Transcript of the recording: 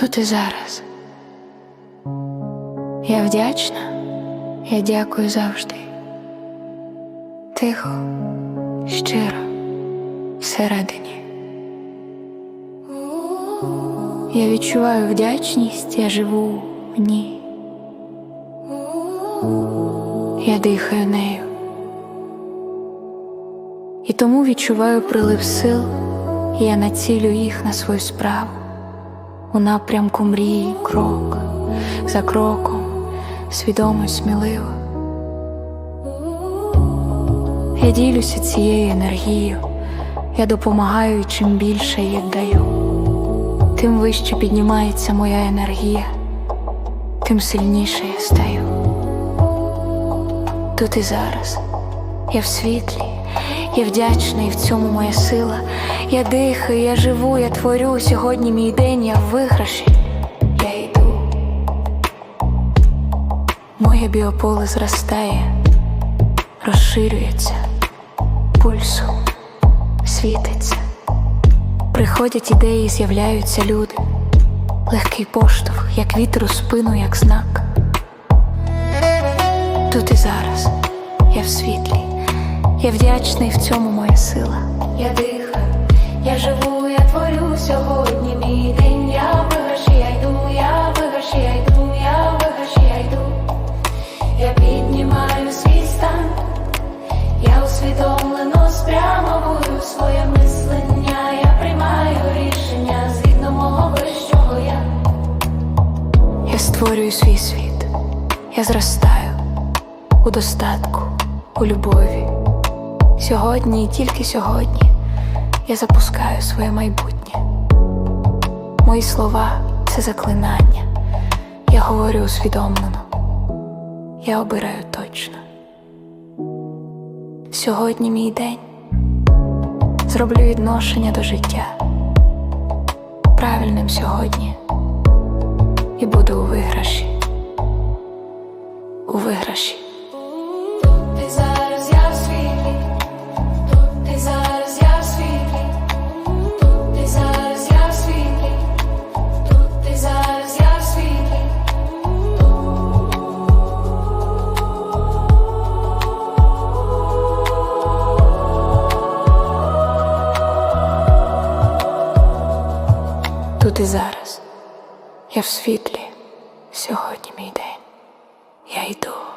тут і зараз. Я вдячна, я дякую завжди. Тихо, щиро, всередині. Я відчуваю вдячність, я живу в ній. Я дихаю нею. І тому відчуваю прилив сил, і я націлю їх на свою справу у напрямку мрії, крок за кроком, свідомо сміливо. Я ділюся цією енергією, я допомагаю, чим більше її даю, тим вище піднімається моя енергія, тим сильніше я стаю. Тут і зараз я в світлі, я вдячна, і в цьому моя сила. Я дихаю, я живу, я творю. Сьогодні мій день, я в виграші. Я йду. Моє біополе зростає, розширюється, пульсом світиться. Приходять ідеї, з'являються люди. Легкий поштовх, як вітер у спину, як знак. Тут і зараз я в світлі, я вдячна, і в цьому моя сила. Я я живу, я творю сьогодні мій день. Я виграші, я йду, я виграші, я йду, я виграші, я йду. Я піднімаю свій стан, я усвідомлено спрямовую своє мислення. Я приймаю рішення згідно мого вищого я. Я створюю свій світ, я зростаю у достатку, у любові. Сьогодні і тільки сьогодні я запускаю своє майбутнє. Мої слова це заклинання. Я говорю усвідомлено. Я обираю точно. Сьогодні мій день. Зроблю відношення до життя правильним сьогодні і буду у виграші. У виграші. ти зараз. Я в світлі сьогодні мій день. Я йду.